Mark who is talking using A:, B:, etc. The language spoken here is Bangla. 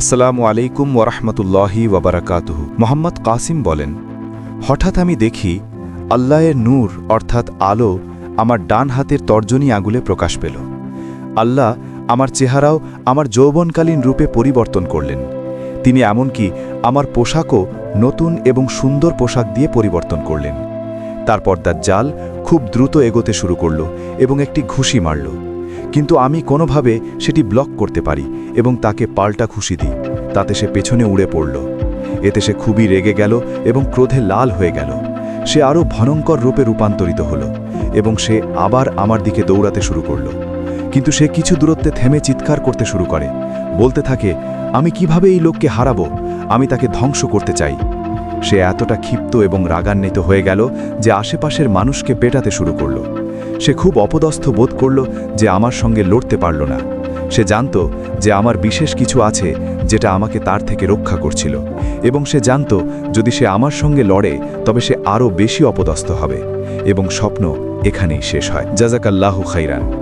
A: আসসালামু আলাইকুম ওরহমতুল্লাহি ওবরাকাতুহ মোহাম্মদ কাসিম বলেন, হঠাৎ আমি দেখি আল্লাহের নূর, অর্থাৎ আলো, আমার ডান হাতের তর্জনী আঙুলে প্রকাশ পেল। আল্লাহ আমার চেহারাও আমার যৌবনকালীন রূপে পরিবর্তন করলেন। তিনি এমনকি আমার পোশাকও নতুন এবং সুন্দর পোশাক দিয়ে পরিবর্তন করলেন। তারপর তার জাল খুব দ্রুত এগোতে শুরু করল এবং একটি ঘুষি মারল। কিন্তু আমি কোনোভাবে সেটি ব্লক করতে পারি এবং তাকে পাল্টা খুশি দিই। তাতে সে পেছনে উড়ে পড়ল। এতে সে খুবই রেগে গেল এবং ক্রোধে লাল হয়ে গেল। সে আরও ভয়ঙ্কর রূপে রূপান্তরিত হল এবং সে আবার আমার দিকে দৌড়াতে শুরু করল। কিন্তু সে কিছু দূরত্বে থেমে চিৎকার করতে শুরু করে। বলতে থাকে, আমি কীভাবে এই লোককে হারাবো? আমি তাকে ধ্বংস করতে চাই। সে এতটা ক্ষিপ্ত এবং রাগান্বিত হয়ে গেল যে আশেপাশের মানুষকে পেটাতে শুরু করল। সে খুব অপদস্থ বোধ করল যে আমার সঙ্গে লড়তে পারল না। সে জানত যে আমার বিশেষ কিছু আছে যেটা আমাকে তার থেকে রক্ষা করছিল এবং সে জানত যদি সে আমার সঙ্গে লড়ে, তবে সে আরও বেশি অপদস্থ হবে এবং স্বপ্ন এখানেই শেষ হয়। জাজাকাল্লাহু খাইরান।